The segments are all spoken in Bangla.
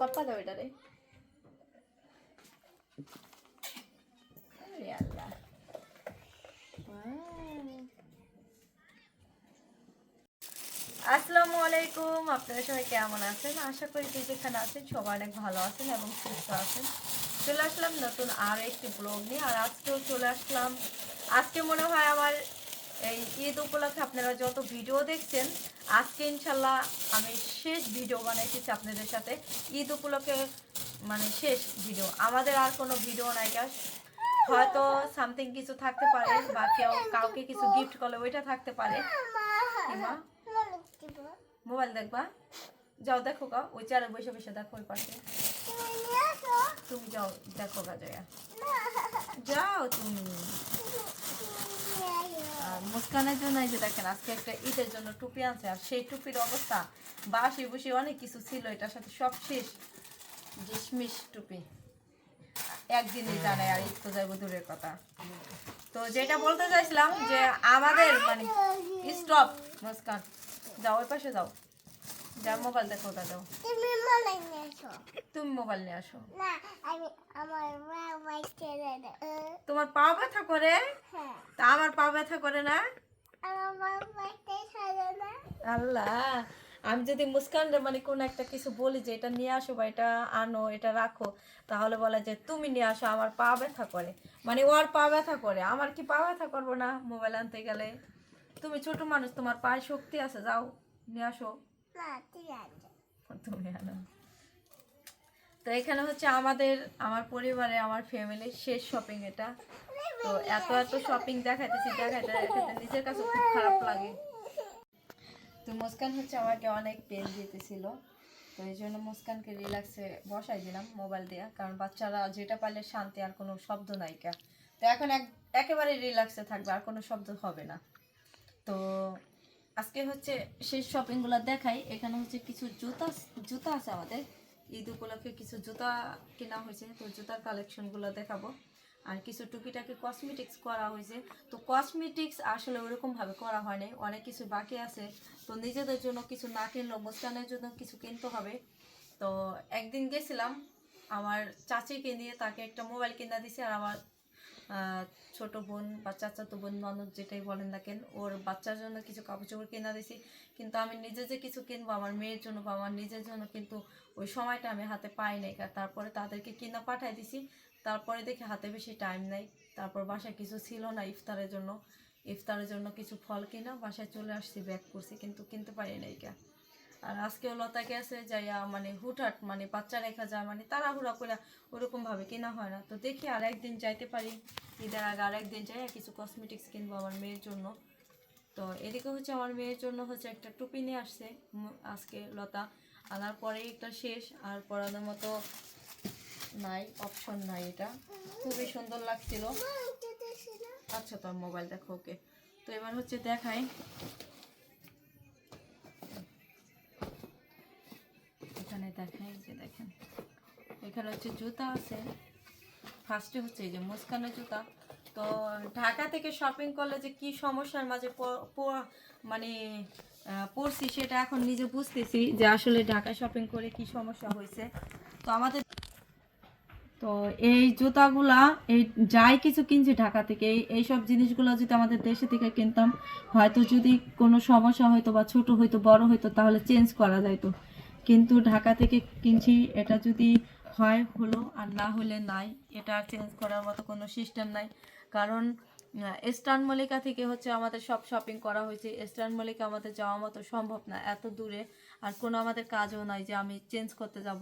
পাপ্পা দাও এটা রে আসসালামু আলাইকুম আপনারা সবাই কেমন আছেন? আশা করি যে যেখানে আছেন সবাই অনেক ভালো আছেন এবং সুস্থ আছেন। চলে আসলাম নতুন আর একটি ব্লগ নিয়ে, আর আজকেও চলে আসলাম। আজকে মনে হয় আমার এই ঈদ উপলক্ষে আপনারা যত ভিডিও দেখছেন, আজকে ইনশাল্লাহ আমি শেষ ভিডিও বানাইতেছি আপনাদের সাথে। ঈদ উপলক্ষে মানে শেষ ভিডিও। আমাদের আর কোনো ভিডিও নাই কাজ হয়তো সামথিং কিছু থাকতে পারে বা কেউ কাউকে কিছু গিফট করলে ওইটা থাকতে পারে। মোবাইল দেখবা? যাও দেখো গা, ওই চারে বসে বসে দেখো পাশে। তুমি যাও, দেখো গা জয়া যাও তুমি। মুস্কানের জন্য এই যে দেখেন আজকে একটা ঈদের জন্য টুপি আনছে আর সেই টুপির অবস্থা বাসি বসে অনেক কিছু ছিল এটার সাথে সব শেষ। জিসমিস টুপি। একদিনই জানে আর ঈদ তো যাইব দূরের কথা। তো যেটা বলতে চাইছিলাম যে আমাদের মানে স্টপ মুস্কান। যাও ওই পাশে যাও। যা মোবাইল দেখো ওটা তুমি মনে নিয়েছো তুমি মোবাইল নিয়ে আসো। না আমি আমার বাবা ছেড়ে দে। তোমার পা ব্যথা করে? হ্যাঁ। তা আমার পা ব্যথা করে না? আমার বাবা ছেড়ে না আল্লাহ আমি যদি মুস্কান মানে কোন একটা কিছু বলি যে এটা নিয়ে আসো বা এটা আনো এটা রাখো তাহলে বলে যে তুমি নিয়ে আসো আমার পা ব্যথা করে। মানে ওর পা ব্যথা করে আমার কি পা ব্যথা করব না? মোবাইল আনতে গেলে। তুমি ছোট মানুষ তোমার পায়ে শক্তি আছে যাও নিয়ে আসো। তো এখানে হচ্ছে আমাদের, আমার পরিবারে, আমার ফ্যামিলির শেষ শপিং এটা। তো এত এত শপিং দেখাইতেছি, দেখাইতে নিজের কাছে খুব খারাপ লাগে। তো মুস্কান হচ্ছে আমাকে অনেক পেন দিতেছিল। তো এই জন্য মুস্কানকে রিল্যাক্সে বসাই দিলাম মোবাইল দিয়ে, কারণ বাচ্চারা যেটা পারলে শান্তি আর কোনো শব্দ নাইকা তো এখন এক, একেবারে রিল্যাক্সে থাকবে, আর কোনো শব্দ হবে না। তো আজকে হচ্ছে শেষ শপিংগুলো দেখাই। এখানে হচ্ছে কিছু জুতা জুতা আছে আমাদের। ঈদ উপলক্ষে কিছু জুতা কেনা হয়েছে। তো জুতার কালেকশনগুলো দেখাবো। আর কিছু টুকিটাকি কসমেটিক্স করা হয়েছে। তো কসমেটিক্স আসলে ওরকমভাবে করা হয় নাই। অনেক কিছু বাকি আছে। তো নিজেদের জন্য কিছু না কিনলেও মুস্কানের জন্য কিছু কিনতে হবে। তো একদিন গেছিলাম। আমার চাচিকে নিয়ে তাকে একটা মোবাইল কিনা দিছি। আর আমার ছোট বোন বা চাচাতো বোন, ননদ যেটাই বলেন না কেন, ওর বাচ্চার জন্য কিছু কাপড় চোপড় কিনা দিছি কিন্তু আমি নিজে যে কিছু কিনবো, আমার মেয়ের জন্য বা আমার নিজের জন্য কিন্তু ওই সময়টা আমি হাতে পাই নাই। তারপরে তাদেরকে কিনা পাঠাই দিছি। তারপরে দেখে হাতে বেশি টাইম নাই। তারপর বাসায় কিছু ছিল না ইফতারের জন্য। ইফতারের জন্য কিছু ফল কিনা বাসায় চলে আসছি, ব্যাক করছি, কিন্তু কিনতে পারি নাই কা। আর আজকেও লতাকে আছে যাইয়া মানে হুটহাট মানে বাচ্চা রেখা যায় মানে তাড়াহুড়া করে ওরকম ভাবে কেনা হয় না। তো দেখি আর একদিন যাইতে পারি। ঈদের আগে আর একদিন যাই কিছু কসমেটিক্স কিনবো আমার মেয়ের জন্য। তো এদিকে হচ্ছে আমার মেয়ের জন্য হচ্ছে একটা টুপি নিয়ে আসছে আজকে লতা। আনার পরে একটা শেষ আর পরানোর মতো নাই অপশন নাই এটা। খুবই সুন্দর লাগছিল। আচ্ছা তোর মোবাইল দেখো ওকে। তো এবার হচ্ছে দেখাই। দেখাই যে দেখেন। এখানে হচ্ছে জুতা আছে। ফার্স্টে হচ্ছে এই যে মুস্কানের জুতা। তো ঢাকা থেকে শপিং করলে যে কি সমস্যার মাঝে মানে পড়ছি সেটা এখন নিজে বুঝতেছি যে আসলে ঢাকা শপিং করে কি সমস্যা হয়েছে। তো আমাদের, তো এই জুতাগুলা, এই যাই কিছু কিনছি ঢাকা থেকে, এই এইসব জিনিসগুলো যদি আমাদের দেশে থেকে কিনতাম, হয়তো যদি কোনো সমস্যা হইতো বা ছোট হইতো বড় হইতো তাহলে চেঞ্জ করা যাইতো। কিন্তু ঢাকা থেকে কিনছি, এটা যদি হয়, হলো আর না হলে নাই। এটা চেঞ্জ করার মতো কোনো সিস্টেম নাই। কারণ ইস্টার্ন মল্লিকা থেকে হচ্ছে আমাদের সব শপিং করা হয়েছে। স্টার্ন মল্লিকা আমাদের যাওয়া মতো সম্ভব না, এত দূরে। আর কোনো আমাদের কাজও নাই যে আমি চেঞ্জ করতে যাব।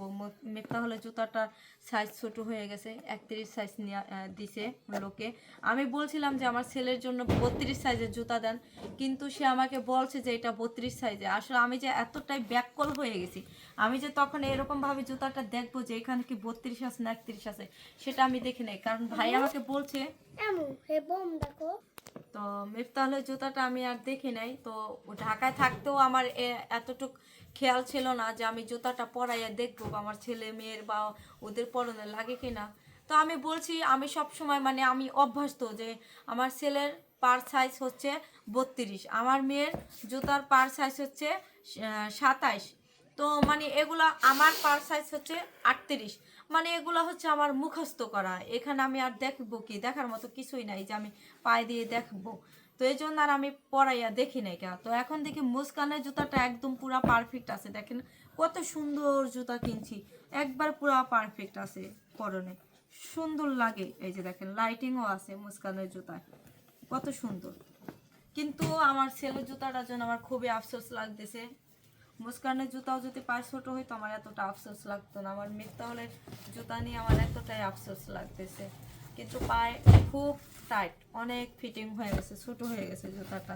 মেঘটা হলে জুতাটা সাইজ ছোট হয়ে গেছে, একত্রিশ সাইজ নিয়ে দিছে লোকে। আমি বলছিলাম যে আমার ছেলের জন্য বত্রিশ সাইজের জুতা দেন, কিন্তু সে আমাকে বলছে যে এটা বত্রিশ সাইজে আসলে আমি যে এতটাই ব্যাককল হয়ে গেছি, আমি যে তখন এরকমভাবে জুতাটা দেখব যে এখানে কি বত্রিশ আছে না একত্রিশ আছে, সেটা আমি দেখি নাই। কারণ ভাই আমাকে বলছে দেখো। তো মিফতাহলের জুতাটা আমি আর দেখি নাই। তো ঢাকায় থাকতেও আমার এতটুক খেয়াল ছিল না যে আমি জুতাটা পরাইয়া দেখব আমার ছেলে মেয়ের বা ওদের পরনে লাগে কিনা। তো আমি বলছি, আমি সব সময় মানে আমি অভ্যস্ত যে আমার ছেলের পার সাইজ হচ্ছে বত্রিশ, আমার মেয়ের জুতার পার সাইজ হচ্ছে সাতাইশ। তো মানে এগুলা আমার পার সাইজ হচ্ছে আটত্রিশ। মানে এগুলো হচ্ছে আমার মুখস্থ করা। এখানে আমি আর দেখব কি? দেখার মতো কিছুই নাই যে আমি পায়ে দিয়ে দেখব। তো এই জন্য আর আমি পরাইয়া দেখি নাই কেন তো এখন দেখি মুস্কানের জুতাটা একদম পুরা পারফেক্ট আছে। দেখেন কত সুন্দর জুতা কিনছি। একবার পুরা পারফেক্ট আছে পরনে। সুন্দর লাগে। এই যে দেখেন লাইটিংও আছে মুস্কানের জুতায়। কত সুন্দর। কিন্তু আমার ছেলের জুতাটার জন্য আমার খুবই আফসোস লাগতেছে। মুস্কানের জুতাও যদি পায়ে ছোট হইতো আমার এতটা আফসোস লাগতো না। আমার মিথ্যাহলের জুতা নিয়ে আমার এতটাই আফসোস লাগতেছে। কিন্তু পায়ে খুব টাইট অনেক ফিটিং হয়ে গেছে, ছোট হয়ে গেছে জুতাটা।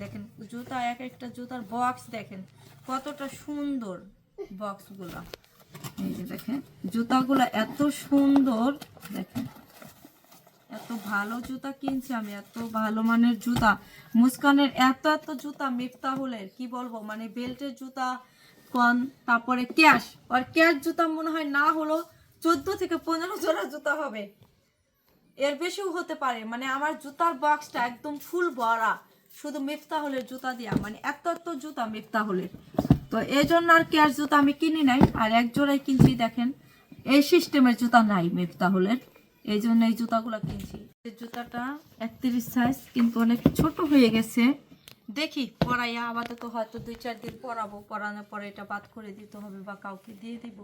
দেখেন, জুতা, এক একটা জুতার বক্স দেখেন, কতটা সুন্দর বক্সগুলো এই যে দেখেন, জুতাগুলো এত সুন্দর, দেখেন। এত ভালো জুতা কিনছি আমি, এত ভালো মানের জুতা। মুস্কানের এত এত জুতা মিফতাহুলের, কি বলব? মানে বেল্টের জুতা, কন, তারপরে ক্যাশ। আর ক্যাশ জুতা মনে হয় না হলো চোদ্দ থেকে পনেরো জোড়া জুতা হবে। এর বেশিও হতে পারে। মানে আমার জুতার বক্সটা একদম ফুল ভরা শুধু মিফতাহুলের জুতা দিয়া। মানে এত এত জুতা মিফতাহুলের। তো এই জন্য আর ক্যাশ জুতা আমি কিনি নাই। আর এক জোড়াই কিনছি, দেখেন। এই সিস্টেমের জুতা নাই মিফতাহুলের। এই জন্য এই জুতাগুলো কিনছি। জুতাটা একত্রিশ সাইজ কিন্তু অনেক ছোট হয়ে গেছে। দেখি, পরাইয়া আপাতত হয়তো দুই চার দিন পরাবো। পরানোর পরে এটা বাদ করে দিতে হবে বা কাউকে দিয়ে দিব।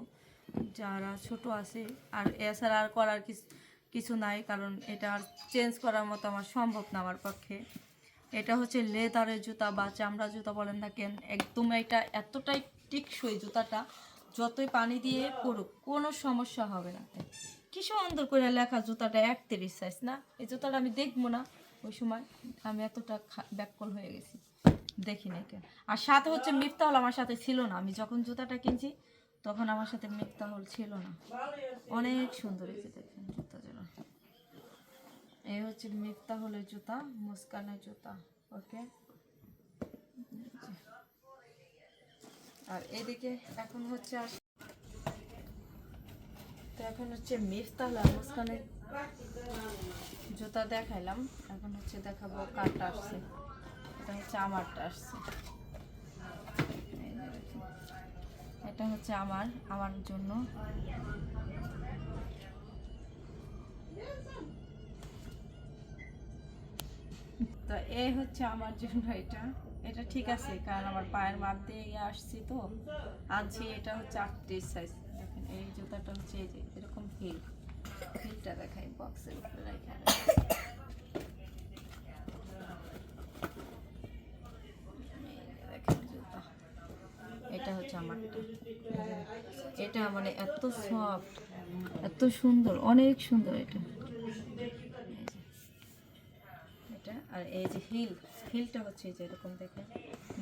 যারা ছোট আছে, আর এছাড়া আর করার কিছু কিছু নাই, কারণ এটা আর চেঞ্জ করার মতো আমার সম্ভব না আমার পক্ষে। এটা হচ্ছে লেদারের জুতা বা চামড়া জুতা বলেন না কেন, একদম এটা এতটাই টিকসই জুতাটা, যতই পানি দিয়ে পড়ুক কোনো সমস্যা হবে না। কি সুন্দর করে লেখা জুতাটা একত্রিশ সাইজ না? এই জুতাটা আমি দেখব না ওই সময়। আমি এতটা ব্যাককল হয়ে গেছি। দেখি না কেন আর সাথে হচ্ছে মিফতাহল আমার সাথে ছিল না। আমি যখন জুতাটা কিনছি, তখন আমার সাথে মিফতাহল ছিল না। অনেক সুন্দর এই যে দেখেন জুতা জোড়া এই হচ্ছে মিফতাহলের জুতা, মুস্কানের জুতা, ওকে? আর এদিকে এখন হচ্ছে আর তো এখন হচ্ছে মিফতাহল আর মুস্কানের জুতা দেখাইলাম। এখন হচ্ছে দেখাবো কারটা আসছে। এটা হচ্ছে আমারটা আসছে। এটা হচ্ছে আমার আমার জন্য। তো এই হচ্ছে আমার জন্য এটা। এটা ঠিক আছে, কারণ আমার পায়ের মাপ দিয়ে আসছি তো। আনছি, এটা হচ্ছে আটত্রিশ সাইজ দেখেন এই জুতাটা হচ্ছে এই যে, এরকম হিল হিলটা দেখাই বক্সের উপরে রেখে জুতা। এটা মানে সফট সুন্দর, অনেক সুন্দর এটা। এটা আর এই যে হিল হিলটা হচ্ছে যে এরকম দেখেন।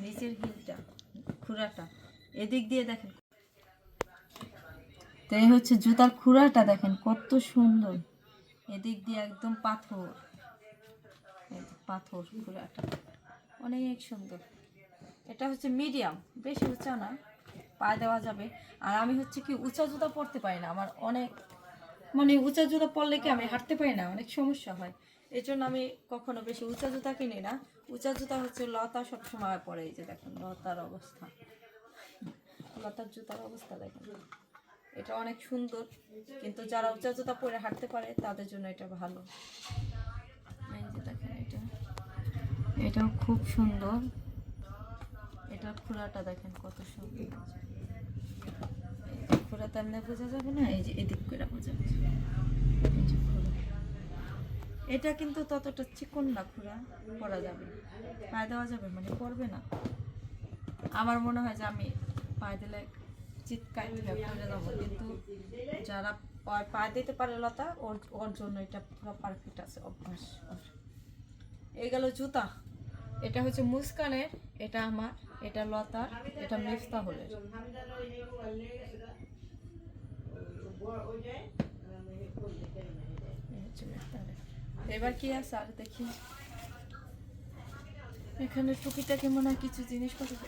নিচের হিলটা এদিক দিয়ে দেখেন তো এই হচ্ছে জুতার খুরাটা দেখেন কত সুন্দর। এদিক দিয়ে একদম পাথর। পাথর খুরাটা অনেক সুন্দর। এটা হচ্ছে মিডিয়াম, বেশি উঁচা না, পায়ে দেওয়া যাবে। আর আমি হচ্ছে কি উঁচা জুতা পরতে পারি না। আমার অনেক মানে উঁচা জুতা পরলে কি আমি হাঁটতে পারি না? অনেক সমস্যা হয়। এই জন্য আমি কখনো বেশি উঁচা জুতা কিনি না। উঁচা জুতা হচ্ছে লতা সবসময় পরে। এই যে দেখেন লতার অবস্থা। লতার জুতার অবস্থা দেখেন। এটা অনেক সুন্দর। কিন্তু যারা উঁচা পরে হাঁটতে পারে, তাদের জন্য এটা ভালো। এটা। এটাও খুব সুন্দর। এটার খুঁড়াটা দেখেন কত সুন্দর। খুঁড়া তেমনি বোঝা যাবে না, এই যে এদিক করে বোঝা যাবে এটা কিন্তু ততটা চিকন না খুঁড়া পরা যাবে। পায়ে দেওয়া যাবে মানে পড়বে না। আমার মনে হয় যে আমি পায়ে দিলে চিৎকার কিন্তু যারা পায়ে- দিতে পারে লতা, ওর ওর জন্য এটা পুরো পারফেক্ট আছে, অভ্যাস। এই গেল জুতা। এটা হচ্ছে মুস্কানের, এটা আমার, এটা লতার, এটা মিফতাহুলের। এবার কি আছে? আর দেখি। এখানে টুকিটাকি মনে হয় কিছু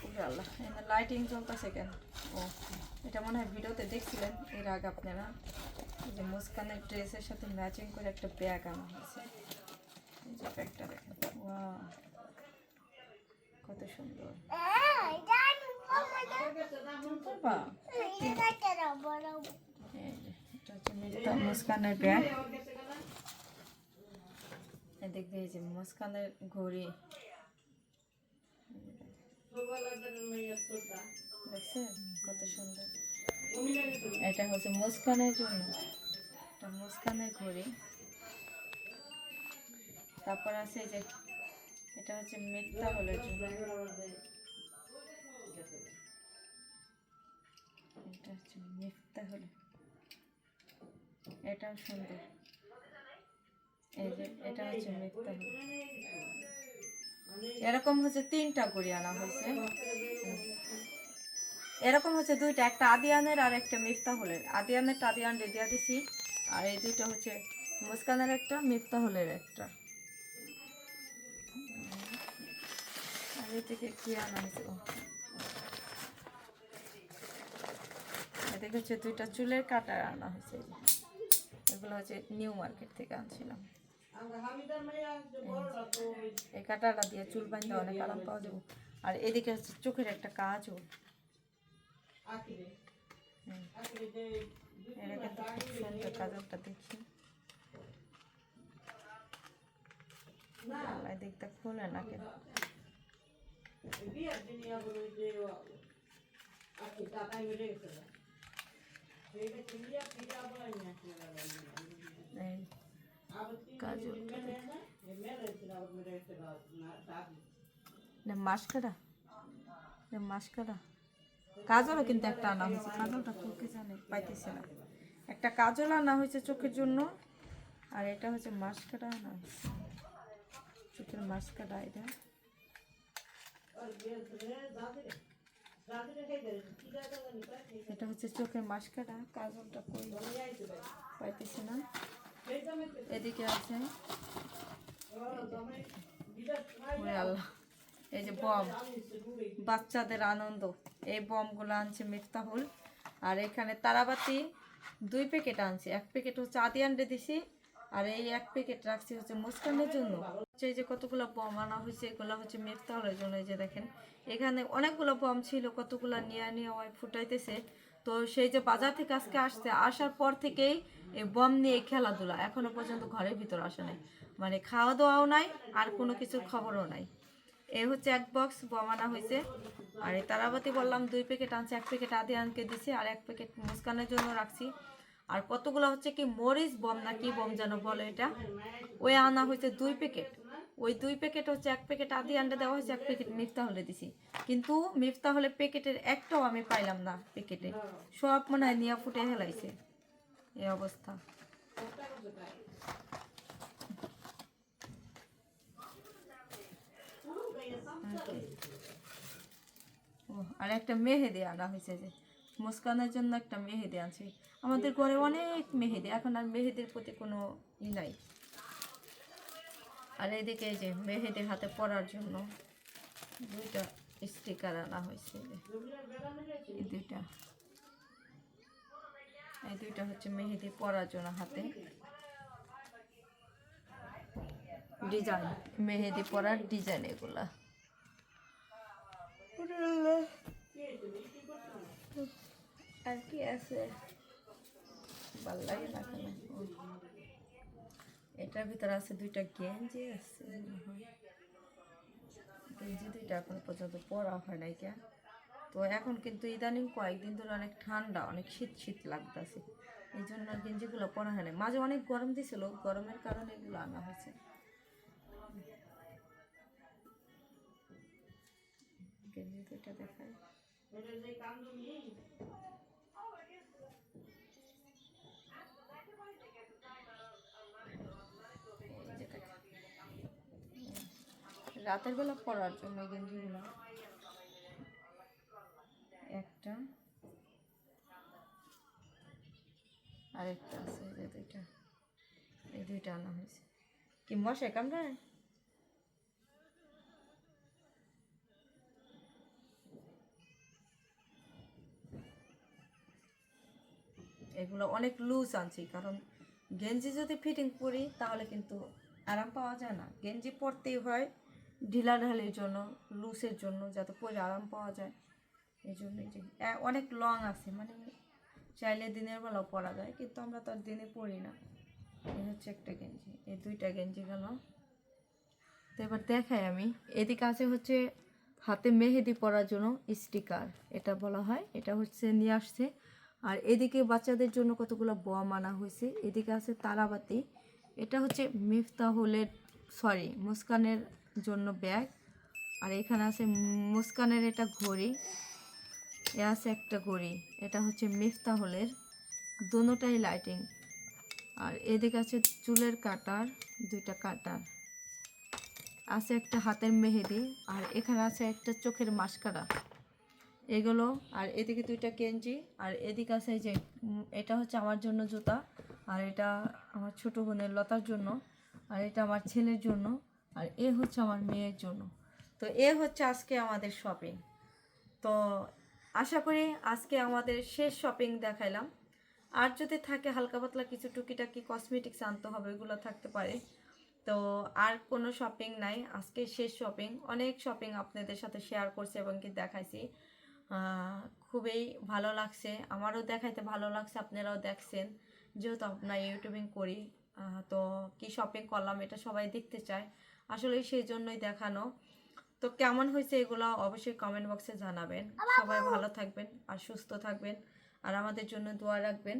উড়ে আল্লাহ লাইটিং চলতেছে কেন? ও, এটা মনে হয় ভিডিওতে দেখছিলেন, এর আগে আপনারা। যে মুস্কানের ড্রেসের সাথে ম্যাচিং করে একটা ব্যাগ আনা হয়েছে। কত সুন্দর। এটা ব্যাগ দিয়ে এই যে মুস্কানের ঘড়ি। দেখছেন? কত সুন্দর। এটা হচ্ছে মুস্কানের জন্য মুস্কানের ঘড়ি। তারপর আছে এই যে এটা হচ্ছে মিথ্যা হলের জন্য এটা হচ্ছে মিথ্যা হল এটাও সুন্দর। এই যে এটা হচ্ছে মিথ্যা হল এরকম হচ্ছে তিনটা ঘড়ি আনা হয়েছে। এরকম হচ্ছে দুইটা, একটা আদিয়ানের আর একটা মিফতা হলের আদিয়ানেরটা আদিয়ান রেডিয়া দিছি, আর এই দুইটা হচ্ছে মুস্কানের একটা মিফতা হলের একটা। আর কি আনা হয়েছে? এদিকে হচ্ছে দুইটা চুলের কাটার আনা হয়েছে। এগুলো হচ্ছে নিউ মার্কেট থেকে আনছিলাম। এই কাটাটা দিয়ে চুল বাঁধতে অনেক আরাম পাওয়া যাবে। আর এদিকে হচ্ছে চোখের একটা কাজও। এটা কিন্তু সুন্দর কাজলটা দেখি। দেখতে খুলে না কেন? কাজলটা দেখি। মাস্কারা। কাজলও কিন্তু একটা আনা হয়েছে। কাজলটা চোখে জানে, পাইতেছে না। একটা কাজল আনা হয়েছে চোখের জন্য, আর এটা হচ্ছে মাস্কারা আনা চোখের মাস্কারা এটা। এটা হচ্ছে চোখের মাস্কারা। কাজলটা কই? পাইতেছে না। এদিকে আছে। এই যে বম। বাচ্চাদের আনন্দ। এই বমগুলো আনছে মিফতাহুল। আর এখানে তারাবাতি দুই প্যাকেট আনছে। এক প্যাকেট হচ্ছে দিছি, আর এই এক প্যাকেট রাখছি হচ্ছে মুস্কানের জন্য। হচ্ছে এই যে কতগুলো বম আনা হয়েছে, এগুলো হচ্ছে মিফতাহুলের জন্য। এই যে দেখেন, এখানে অনেকগুলো বম ছিল, কতগুলো নিয়ে নিয়ে ফুটাইতেছে। তো সেই যে বাজার থেকে আজকে আসছে, আসার পর থেকেই এই বম নিয়ে খেলাধুলা। এখনও পর্যন্ত ঘরের ভিতর আসে নাই। মানে খাওয়া দাওয়াও নাই, আর কোনো কিছুর খবরও নাই। এ হচ্ছে এক বক্স বম আনা হয়েছে। আর এই তারাবাতি বললাম, দুই প্যাকেট আনছে, এক প্যাকেট আদি আনকে দিছি, আর এক প্যাকেট মুস্কানের জন্য রাখছি। আর কতগুলো হচ্ছে কি মরিচ বম না কি বম যেন বলে এটা, ওই আনা হয়েছে দুই প্যাকেট ওই দুই প্যাকেট হচ্ছে এক প্যাকেট আদি আন্ডা দেওয়া হয়েছে, এক প্যাকেট মিফতা হলে দিছি। কিন্তু মিফতা হলে প্যাকেটের একটাও আমি পাইলাম না প্যাকেটে। সব মনে হয় নিয়ে ফুটে হেলাইছে এই অবস্থা। ও আর একটা মেহেদি আনা হয়েছে যে, মুস্কানের জন্য একটা মেহেদি আনছি। আমাদের ঘরে অনেক মেহেদি, এখন আর মেহেদির প্রতি কোনো ই নাই। আর এদিকে এই যে মেহেদি হাতে পরার জন্য দুইটা স্টিকার আনা হয়েছে এই দুইটা। এই দুইটা হচ্ছে মেহেদি পরার জন্য হাতে। ডিজাইন, মেহেদি পরার ডিজাইন এগুলা। আর কি আছে? ভালো লাগে না। এটার ভিতরে আছে দুইটা গেঞ্জি আছে। গেঞ্জি দুইটা এখন পর্যন্ত পরা হয় নাই কে? তো এখন কিন্তু ইদানিং কয়েকদিন ধরে অনেক ঠান্ডা, অনেক শীত শীত লাগতেছে। এই জন্য গেঞ্জিগুলো পরা হয় না মাঝে অনেক গরম দিছিল, গরমের কারণে এগুলো আনা হয়েছে। গেঞ্জি দুইটা দেখায় এই যে দেখেন। রাতের বেলা পরার জন্য এই গেঞ্জিগুলো একটা। আরেকটা আছে এই দুইটা। এই দুইটা আনা হয়েছে। কি মশাই কামড়ায় এগুলো অনেক লুজ আনছি, কারণ গেঞ্জি যদি ফিটিং করি তাহলে কিন্তু আরাম পাওয়া যায় না। গেঞ্জি পরতেই হয় ঢিলাঢালির জন্য, লুসের জন্য যাতে পরে আরাম পাওয়া যায়। এই জন্য যে অনেক লং আছে মানে চাইলে দিনের বেলাও পরা যায়, কিন্তু আমরা তো আর দিনে পরি না। এই হচ্ছে একটা গেঞ্জি, এই দুইটা গেঞ্জি গেল। তো এবার দেখাই আমি, এদিকে আছে হচ্ছে হাতে মেহেদি পরার জন্য স্টিকার, এটা বলা হয়, এটা হচ্ছে নিয়ে আসছে। আর এদিকে বাচ্চাদের জন্য কতগুলো বোয়া মানা হয়েছে, এদিকে আছে তারাবাতি, এটা হচ্ছে মিফতাহুলের সরি মুস্কানের জন্য ব্যাগ। আর এখানে আছে মুস্কানের এটা ঘড়ি। এ আছে একটা ঘড়ি। এটা হচ্ছে মিফতাহুলের। দোনোটাই লাইটিং আর এদিকে আছে চুলের কাটার, দুইটা কাটার। আছে একটা হাতের মেহেদি। আর এখানে আছে একটা চোখের মাস্কারা। এগুলো, আর এদিকে দুইটা কেঞ্জি আর এদিকে আছে যে এটা হচ্ছে আমার জন্য জুতা। আর এটা আমার ছোট বোনের লতার জন্য। আর এটা আমার ছেলের জন্য। আর এ হচ্ছে আমার মেয়ের জন্য। তো এ হচ্ছে আজকে আমাদের শপিং তো আশা করি আজকে আমাদের শেষ শপিং দেখাইলাম। আর যদি থাকে হালকা পাতলা কিছু টুকিটাকি কসমেটিক্স আনতে হবে এগুলো থাকতে পারে। তো আর কোনো শপিং নাই। আজকে শেষ শপিং অনেক শপিং আপনাদের সাথে শেয়ার করছে এবং কি দেখাইছি। খুবই ভালো লাগছে। আমারও দেখাইতে ভালো লাগছে, আপনারাও দেখছেন। যেহেতু আপনার ইউটিউবিং করি তো কি শপিং করলাম এটা সবাই দেখতে চায়। আসলে সেই জন্যই দেখানো। তো কেমন হয়েছে এগুলো অবশ্যই কমেন্ট বক্সে জানাবেন। সবাই ভালো থাকবেন আর সুস্থ থাকবেন। আর আমাদের জন্য দোয়া রাখবেন।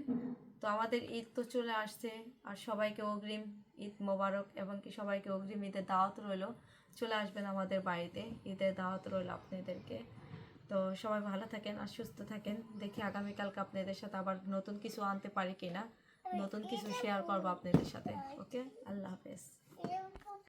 তো আমাদের ঈদ তো চলে আসছে আর সবাইকে অগ্রিম ঈদ মোবারক এবং কি সবাইকে অগ্রিম ঈদের দাওয়াত রইল। চলে আসবেন আমাদের বাড়িতে। ঈদের দাওয়াত রইল আপনাদেরকে। তো সবাই ভালো থাকেন আর সুস্থ থাকেন। দেখি আগামীকালকে আপনাদের সাথে আবার নতুন কিছু আনতে পারি কিনা। নতুন কিছু শেয়ার করব আপনাদের সাথে ওকে আল্লাহ হাফেজ